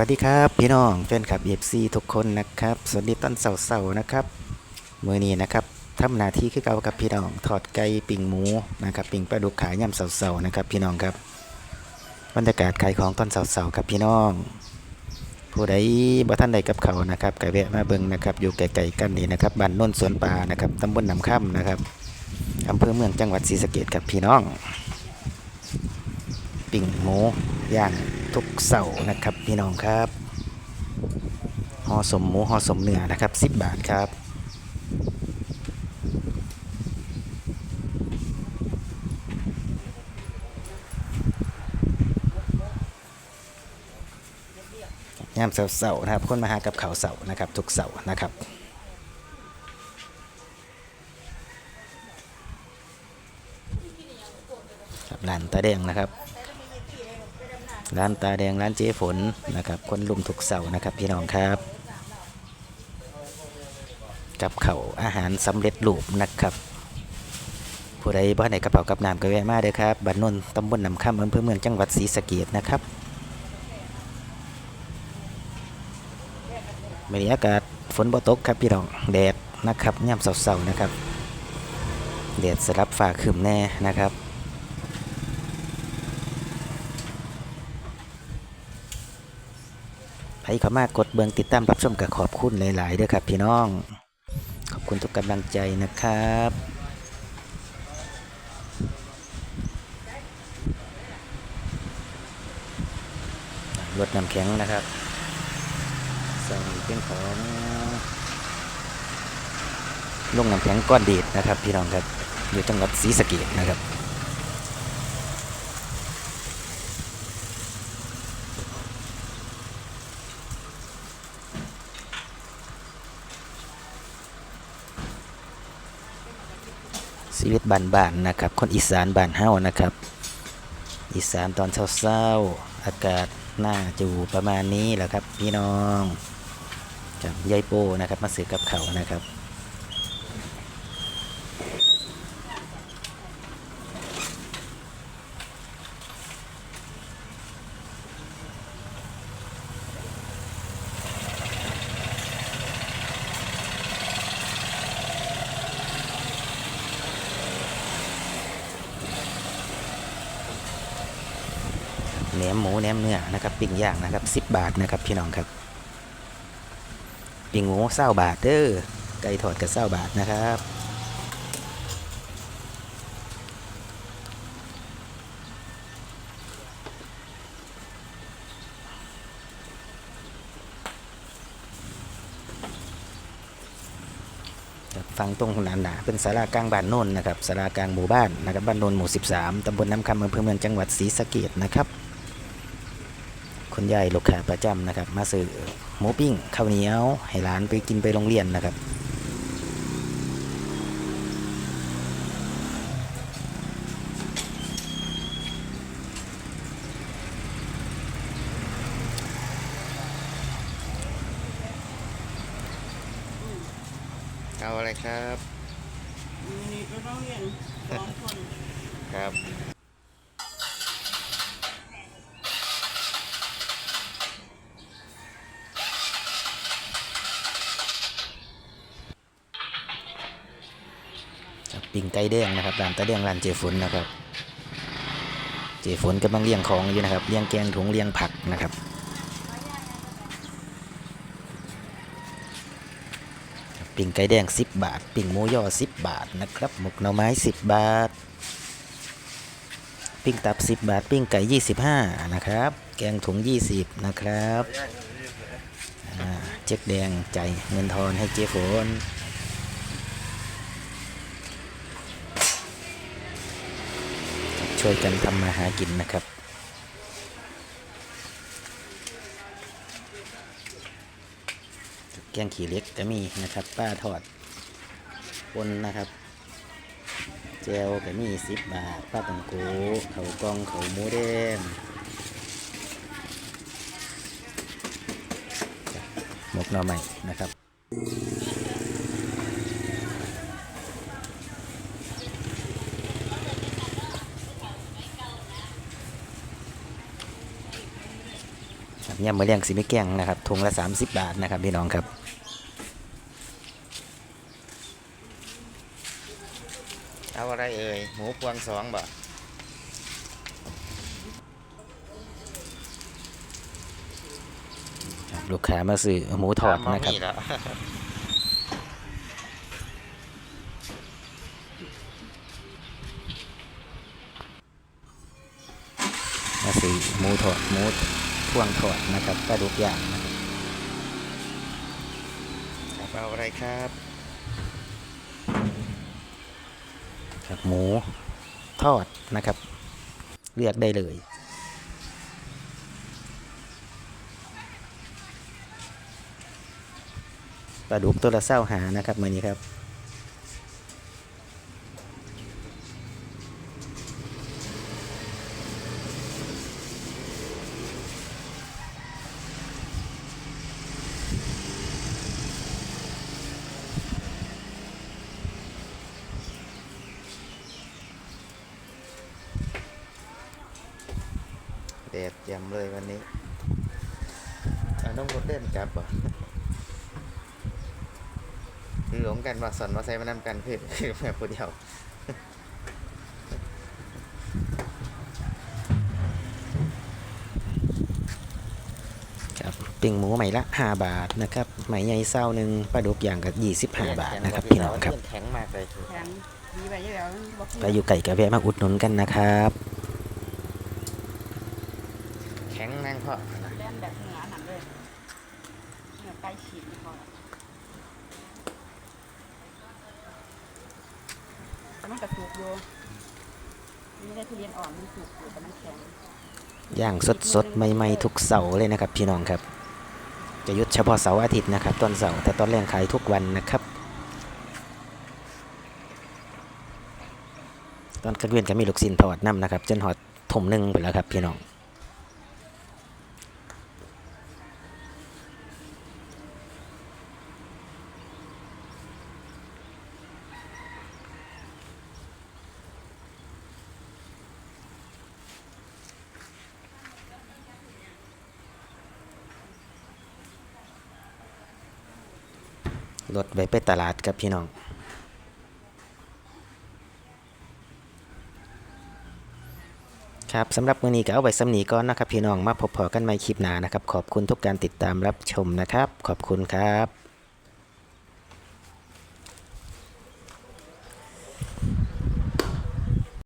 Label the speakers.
Speaker 1: วัสดีครับพี่น้องแฟนคลับเอฟซีทุกคนนะครับสวัสดีตอนเสาร์ๆนะครับเมื่อนี้นะครับทำหน้าที่คือเก่ากับพี่น้องทอดไก่ปิ่งหมูนะครับปิ่งปลาดุกขายย่ำเสาร์ๆนะครับพี่น้องครับบรรยากาศขายของตอนเสาร์ๆครับพี่น้อง ผู้ใดบ่ท่านใดกับเขานะครับก็แวะมาเบิ่งนะครับอยู่ไกลๆกันนี่นะครับบ้านโน้นสวนป่านะครับตำบลหนำค่ำนะครับอำเภอเมืองจังหวัดศรีสะเกษครับพี่น้อง ปิ่งหมูย่าง ทุกเสาร์นะครับพี่น้องครับห่อสมหมูห่อสมเนื้อนะครับ 10 บาทครับยามเสาร์นะครับ คนมาหากับเขาเสาร์นะครับ ทุกเสาร์นะครับครับร้านตาแดงนะครับ ร้านตาแดงร้านเจ๊ฝนนะครับ คนลุมทุกเสาร์นะครับพี่น้องครับ กับเขาอาหารสำเร็จรูปนะครับ ผู้ใดบ้านไหนกระเป๋ากับน้ำก็แวะมาเด้อครับบ้านนนท์ตำบลนำคำอำเภอเมืองจังหวัดศรีสะเกษนะครับบรรยากาศฝนบ่ตกครับพี่น้องแดดนะครับย่ำเสาๆนะครับแดดสลับฝ่าคืมแน่นะครับ ใครเขามากดเบืองติดตามรับชมกับขอบคุณหลายๆด้วยครับพี่น้อง ขอบคุณทุกกำลังใจนะครับรถน้ำแข็งนะครับส่เป็นของลงน้ำแข็งก้อนเดดนะครับ พี่น้องครับอยู่จังหวัดศรีสะเกษนะครับ ชีวิตบ้านๆนะครับ คนอีสานบ้านเฮานะครับ อีสานตอนเช้าๆอากาศน่าจูประมาณนี้แหละครับ พี่น้องกับยายโปนะครับ มาซื้อกับเขานะครับ แหนมหมูแหนมเนื้อนะครับปิ้งย่างนะครับ 10 บาทนะครับพี่น้องครับปิ้งหมูเศร้าบาทเด้อไก่ทอดกับเศร้าบาทนะครับฟังตรงหนาหนาเป็นสารากลางบ้านโน่นนะครับสารากลางหมู่บ้านนะครับบ้านโนนหมู่ 13 ตำบลน้ำคำอำเภอเมืองจังหวัดศรีสะเกษนะครับ คุณยายลูกค้าประจำนะครับ มาซื้อหมูปิ้งข้าวเหนียวให้หลานไปกินไปโรงเรียนนะครับเอาอะไรครับ
Speaker 2: นี่ก็ต้องเรียนสองคน
Speaker 1: ครับ ปิ้งไก่แดงนะครับร้านตาแดงร้านเจฝนนะครับ เจฝนกำลังเลี้ยงของอยู่นะครับเลี้ยงแกงถุงเลี้ยงผักนะครับปิ้งไก่แดง 10 บาท ปิ้งหมูย่อ 10 บาทนะครับ หมกหน่อไม้ 10 บาท ปิ้งตับ 10 บาท ปิ้งไก่ 25 นะครับ แกงถุง 20 นะครับเจ๊กแดงใจเงินทอนให้เจ๊ฝน ช่วยกันทำมาหากินนะครับ แกงขี้เล็กก็มีนะครับ ป้าทอดปนนะครับเจลก็มีสิบบาทป้าตังโกเขากองเขาหมูแดงหมกหน่อใหม่นะครับ ครับ ครับ ยำมะเรียงสีไม่แกงนะครับถุงละ 30 บาทนะครับพี่น้องครับเอาอะไรเอ่ยหมูพวงสองบ่ครับลูกค้ามาซื้อหมูทอดนะครับมาซื้อหมูทอดหมูพ วงทอดนะครับปลาดุกย่างนะครับครับเอาอะไรครับครับหมูทอดนะครับ เลือกได้เลยปลาดุกตัวละเศร้าหานะครับมือนี้ครับ แดดแจ่มเลยวันนี้เอาน้องรถเล่นกลับบ่คือหลงกันว่าสอนมาใส่มานำกันคือคือแม่ผู้เดียวครับปิ้งหมูใหม่ละ 5 บาทนะครับไหมใหญ่เศร้าหนึ่งปลาดุกอย่างกับ 25 บาทนะครับพี่น้องครับ
Speaker 3: แข็งมากเลยถูก
Speaker 2: แข็งดีไปเยอะแล้วบอก
Speaker 1: ไปอยู่ไก่กระแวะมาอุดหนุนกันนะครับ
Speaker 3: แข็งนั่งเพราะ
Speaker 2: เล่นแบบเหนือหนังเลยเหนือใกล้ฉีดพอแต่มันกระสุก อยู่ไม่ได้ทุเรียนอ่อนมันสุกอยู่แต่มันแข็ง
Speaker 1: ย่างสดๆใหม่ๆทุกเสาร์เลยนะครับ พี่น้องครับ จะยุดเฉพาะเสาร์อาทิตย์นะครับตอนเสาร์แต่ตอนแรงขายทุกวันนะครับ ตอนกลางเวียนก็มีลูกศิลทอดน้ำนะครับจนหอดถมหนึ่งไปแล้วครับพี่น้อง รถไว้ไปตลาดครับพี่น้องครับสำหรับมื้อนี้ก็เอาไว้สำนีก่อนนะครับ พี่น้องมาพบพอกันใหม่คลิปหน้านะครับ ขอบคุณทุกการติดตามรับชมนะครับ ขอบคุณครับ